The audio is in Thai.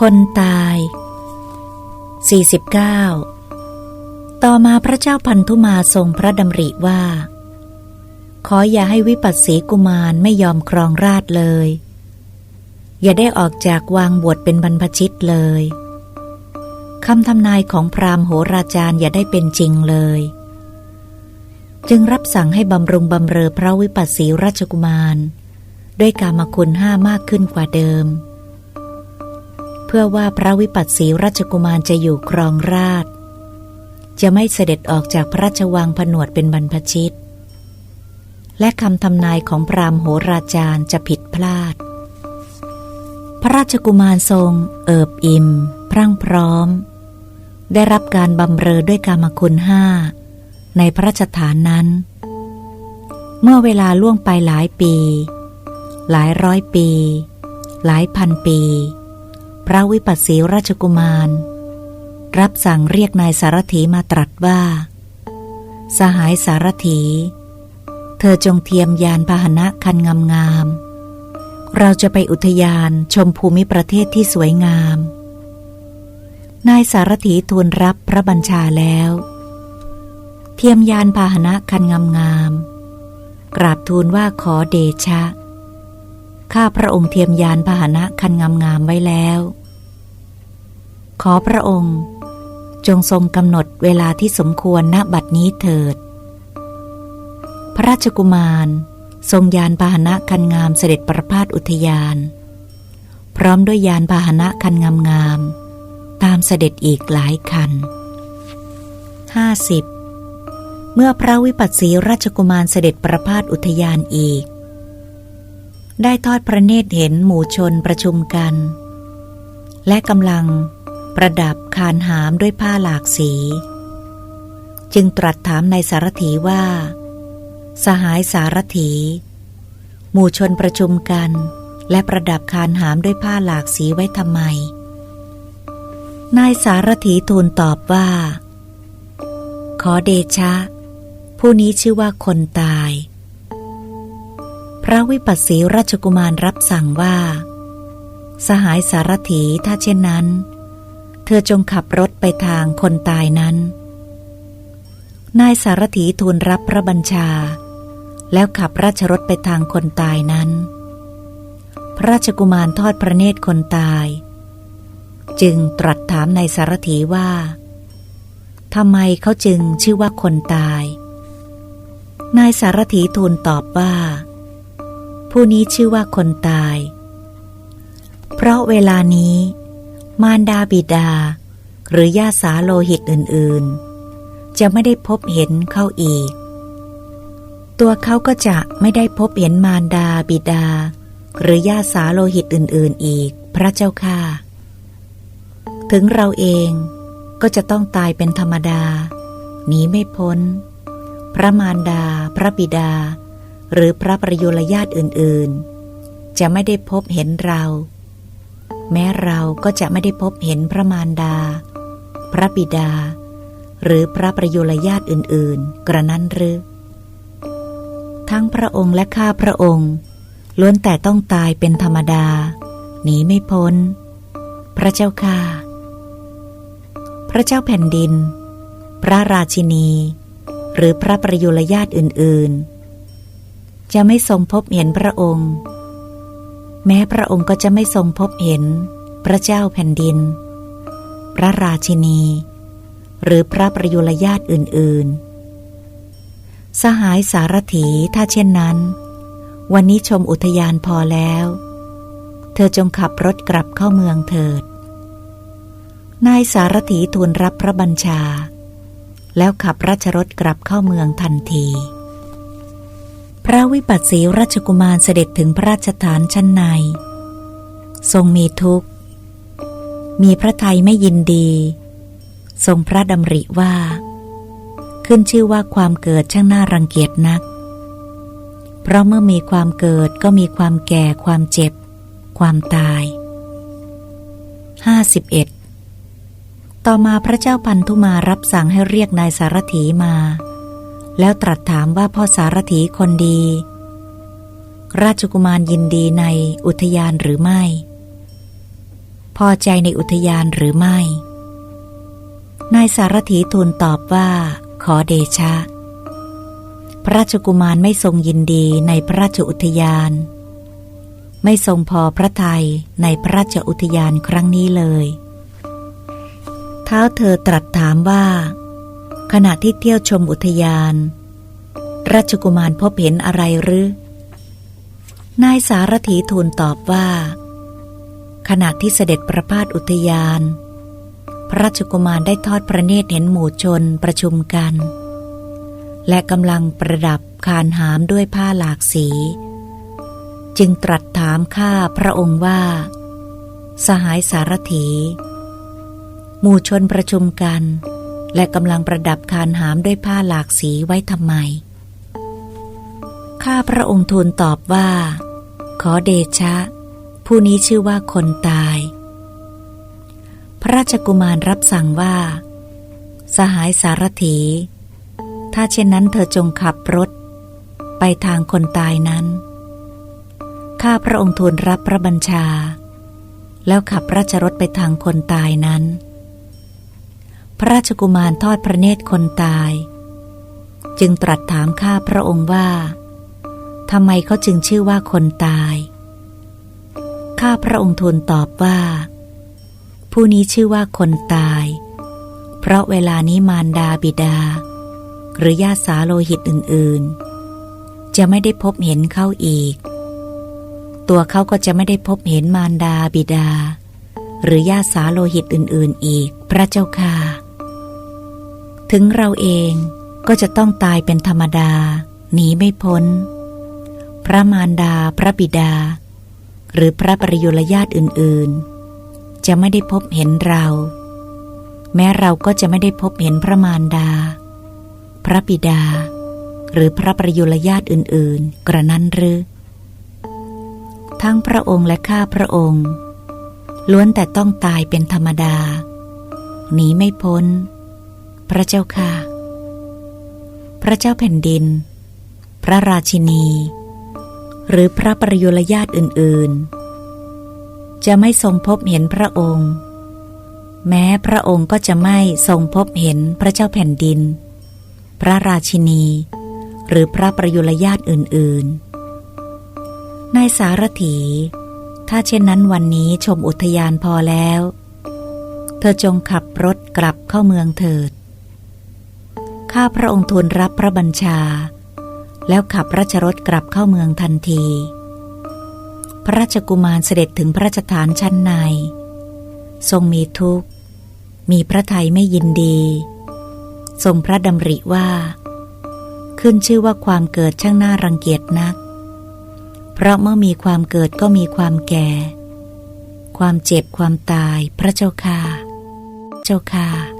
คนตาย 49 ต่อมาพระเจ้าพันธุมาทรงพระดำริว่า ขออย่าให้วิปัสสีกุมารไม่ยอมครองราชเลย อย่าได้ออกจากวางบวชเป็นบรรพชิตเลยคำทำนายของพราหมณ์โหราจารย์อย่าได้เป็นจริงเลย จึงรับสั่งให้บำรุงบำเรอพระวิปัสสีราชกุมาร ด้วยกามคุณห้ามากขึ้นกว่าเดิม พื่อว่าพระวิปัสสีราชกุมารจะอยู่ครองราช จะไม่เสด็จออกจากพระราชวังผนวดเป็นบรรพชิต และคำทำนายของพราหมณ์โหราจารย์จะผิดพลาด พระราชกุมารทรง เอิบอิ่ม พรั่งพร้อม ได้รับการบำเรอด้วยกามคุณห้าในพระราชฐานนั้น เมื่อเวลาล่วงไปหลายปี หลายร้อยปี หลายพันปี พระวิปัสสีราชกุมาร รับสั่งเรียกนายสารถีมาตรัสว่า สหายสารถี เธอจงเทียมยานพาหนะคันงามๆ เราจะไปอุทยานชมภูมิประเทศที่สวยงาม นายสารถีทูลรับพระบัญชาแล้ว เทียมยานพาหนะคันงามๆ กราบทูลว่าขอเดชะ ข้าพระองค์เทียมยานพาหนะคันงามๆไว้แล้ว ขอพระองค์จงทรงกำหนดเวลาที่สมควรณบัดนี้เถิด พระราชกุมารทรงยานพาหนะคันงามเสด็จประพาสอุทยาน พร้อมด้วยยานพาหนะคันงามๆตามเสด็จอีกหลายคัน 50 เมื่อพระวิปัสสีราชกุมารเสด็จประพาสอุทยานอีก ได้ทอดพระเนตรเห็นหมู่ชนประชุมกัน และกำลังประดับคานหามด้วยผ้าหลากสี จึงตรัสถามในสารถีว่า สหายสารถี หมู่ชนประชุมกัน และประดับคานหามด้วยผ้าหลากสีไว้ทำไม นายสารถีทูลตอบว่า ขอเดชะ ผู้นี้ชื่อว่าคนตาย พระวิปัสสีราชกุมารรับสั่งว่า สหายสารถีถ้าเช่นนั้น เธอจงขับรถไปทางคนตายนั้น นายสารถีทูลรับพระบัญชา แล้วขับราชรถไปทางคนตายนั้น พระราชกุมารทอดพระเนตรคนตาย จึงตรัสถามนายสารถีว่าทำไมเขาจึงชื่อว่าคนตาย นายสารถีทูลตอบว่า ผู้นี้ชื่อว่าคนตาย เพราะเวลานี้ มารดาบิดา หรือญาสาโลหิตอื่น ๆ จะไม่ได้พบเห็นเขาอีก ตัวเขาก็จะไม่ได้พบเห็นมารดาบิดา หรือญาสาโลหิตอื่น ๆ อีก พระเจ้าค่ะ ถึงเราเองก็จะต้องตายเป็นธรรมดาหนีไม่พ้น พระมารดา พระบิดา หรือพระประยุรญาติอื่นๆ จะไม่ได้พบเห็นเรา แม้เราก็จะไม่ได้พบเห็นพระมารดา พระบิดา หรือพระประยุรญาติอื่นๆ กระนั้นหรือทั้งพระองค์และข้าพระองค์ ล้วนแต่ต้องตายเป็นธรรมดา หนีไม่พ้น พระเจ้าค่าพระเจ้าแผ่นดิน พระราชินี หรือพระประยุรญาติอื่นๆ จะไม่ทรงพบเห็นพระองค์ แม้พระองค์ก็จะไม่ทรงพบเห็น พระเจ้าแผ่นดิน พระราชินี หรือพระประยุรญาติอื่น ๆ สหายสารถีถ้าเช่นนั้น วันนี้ชมอุทยานพอแล้ว เธอจงขับรถกลับเข้าเมืองเถิด นายสารถีทูลรับพระบัญชา แล้วขับราชรถกลับเข้าเมืองทันที พระวิปัสสีราชกุมารเสด็จถึงพระราชฐานชั้นใน ทรงมีทุกข์ มีพระทัยไม่ยินดี ทรงพระดำริว่า ขึ้นชื่อว่าความเกิดช่างน่ารังเกียจนัก เพราะเมื่อมีความเกิดก็มีความแก่ความเจ็บ ความตาย 51 ต่อมาพระเจ้าพันธุมารับสั่งให้เรียกนายสารถีมา แล้วตรัสถามว่าพ่อสารถีคนดี ราชกุมารยินดีในอุทยานหรือไม่ พอใจในอุทยานหรือไม่ นายสารถีทูลตอบว่า ขอเดชะ พระราชกุมารไม่ทรงยินดีในพระราชอุทยาน ไม่ทรงพอพระทัยในพระราชอุทยานครั้งนี้เลย เท้าเธอตรัสถามว่า ขณะที่เที่ยวชมอุทยาน ราชกุมารพบเห็นอะไรหรือนายสารถีทูลตอบว่า ขณะที่เสด็จประพาสอุทยาน พระราชกุมารได้ทอดพระเนตรเห็นหมู่ชนประชุมกัน และกำลังประดับคานหามด้วยผ้าหลากสี จึงตรัสถามข้าพระองค์ว่า สหายสารถี หมู่ชนประชุมกัน และกำลังประดับคานหามด้วยผ้าหลากสีไว้ทำไม ข้าพระองค์ทูลตอบว่า ขอเดชะ ผู้นี้ชื่อว่าคนตาย พระราชกุมารรับสั่งว่า สหายสารถี ถ้าเช่นนั้นเธอจงขับรถ ไปทางคนตายนั้น ข้าพระองค์ทูลรับพระบัญชา แล้วขับราชรถไปทางคนตายนั้น พระราชกุมารทอดพระเนตรคนตาย จึงตรัสถามข้าพระองค์ว่าทำไมเขาจึงชื่อว่าคนตาย ข้าพระองค์ทูลตอบว่า ผู้นี้ชื่อว่าคนตาย เพราะเวลานี้มารดาบิดา หรือญาติสาโลหิตอื่น ๆ จะไม่ได้พบเห็นเขาอีก ตัวเขาก็จะไม่ได้พบเห็นมารดาบิดา หรือญาติสาโลหิตอื่น ๆ อีก พระเจ้าค่ะ ถึงเราเองก็จะต้องตายเป็นธรรมดา หนีไม่พ้น พระมารดาพระบิดา หรือพระปริยุรญาติอื่นๆ จะไม่ได้พบเห็นเรา แม้เราก็จะไม่ได้พบเห็นพระมารดา พระบิดา หรือพระปริยุรญาติอื่นๆ กระนั้นหรือ ทั้งพระองค์และข้าพระองค์ ล้วนแต่ต้องตายเป็นธรรมดา หนีไม่พ้น พระเจ้าค่ะ พระเจ้าแผ่นดิน พระราชินี หรือพระปริยุรญาติอื่น ๆ จะไม่ทรงพบเห็นพระองค์ แม้พระองค์ก็จะไม่ทรงพบเห็นพระเจ้าแผ่นดิน พระราชินี หรือพระปริยุรญาติอื่น ๆ นายสารถี ถ้าเช่นนั้นวันนี้ชมอุทยานพอแล้ว เธอจงขับรถกลับเข้าเมืองเถิด ข้าพระองค์ทูลรับพระบัญชา แล้วขับราชรถกลับเข้าเมืองทันที พระราชกุมารเสด็จถึงพระราชฐานชั้นใน ทรงมีทุกข์ มีพระทัยไม่ยินดี ทรงพระดำริว่า ขึ้นชื่อว่าความเกิดช่างน่ารังเกียจนัก เพราะเมื่อมีความเกิดก็มีความแก่ ความเจ็บความตายพระเจ้าค่ะ เจ้าค่ะ